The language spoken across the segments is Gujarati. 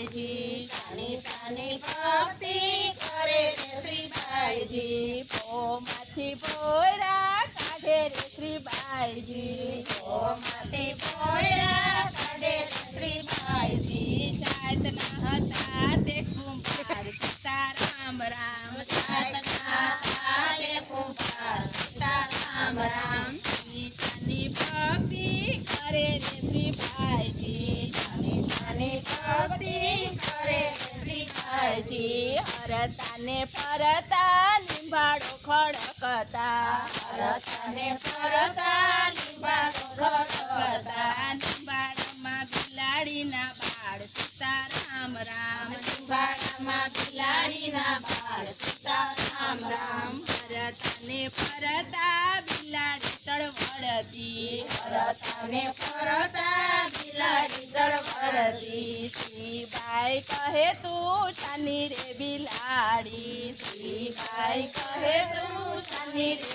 શ્રીબાઈજી સાની સાની ભક્તિ કરે રે શ્રીબાઈજી પોમાંથી પોયરા કાઢે રે શ્રીબાઈજી ઓમાંથી પોયરા કાઢે રે શ્રીબાઈજી જાતના હતા તે કુંભાર સીતારામ રામ જાતના ચાલે કુંભાર સીતારામ રામ સીતાની ભક્તિ કરે રે શ્રીબાઈજી શ્રીબાઈજી હરતાને ફરતા નિંબાળો ખડકતા. ફરતાને ફરતા લીંબાડો ખડકતા. નિંબાળમાં બિલાડીના બાળ સીતા રામ લીંબાડામાં બિલાડીના બાળ સીતા રામ ફરતાને ફરતા બિલાડી કહે તું ચાની રે બિલાડી શ્રીભાઈ કહે તું ચાની રે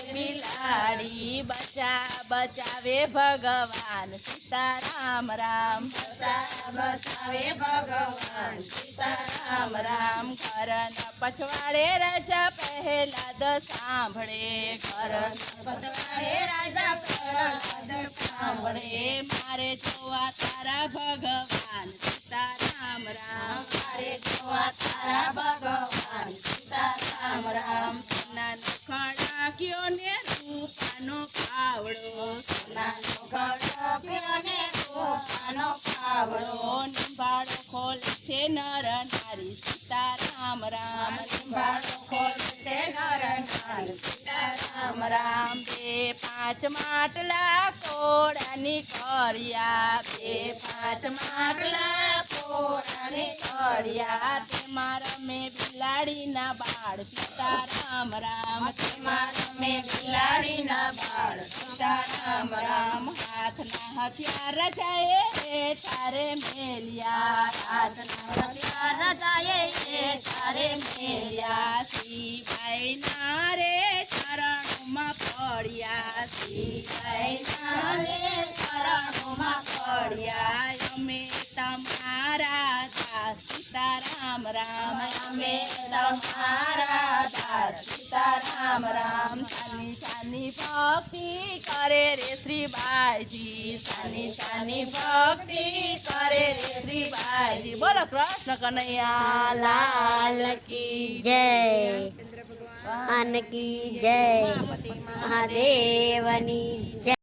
બચા બચાવે ભગવાન સીતારામ રામ રામ બચાવે ભગવાન સીતારામ રામ કરણ પછવાડે રાજા પહેલા દ સાંભળે કરણ પછવાડે રાજા સાંભળે મારે જોવા તારા ભગવાન સીતા રામ. મારે જોવા તારા ભગવાન સીતા રામ નાનો ખડાક્યો ને રૂપાનો પાવડો નાનો ગળપ્યો ને રૂપાનો પાવડો નિંબાળો ખોલે છે નર નારી સીતા રામ લીંબાડો ખોલે છે નર નાર સીતારામ રામ બે પાંચ માટલા કોળાની કર્યા બે પાંચ માટલા પોરાને કર્યા તેમાં રમે બિલાડીના બાળ સીતારામ રામ તેમાં રમે બિલાડીના બાળ સીતારામ રામ હાથના હથિયાર રચાએ એ તારે મેલિયા હાથના હથિયાર રચાએ એ તારે મેલ્યા શ્રીભાઈ ના રે ચરણોમાં પડ્યા શ્રીભાઈ નાને શરણોમાં પડ્યા અમે તમારા દાસ સીતારામ, રામ અમે તમારા દાસ સીતારામ, રામ સાની સાની ભક્તિ કરે રે શ્રીબાઈજી. સાની સાની ભક્તિ કરે રે શ્રીબાઈજી. બોલો કૃષ્ણ કનૈયા, લાલ કી જય. ભગવાન કી જય મહાદેવની જય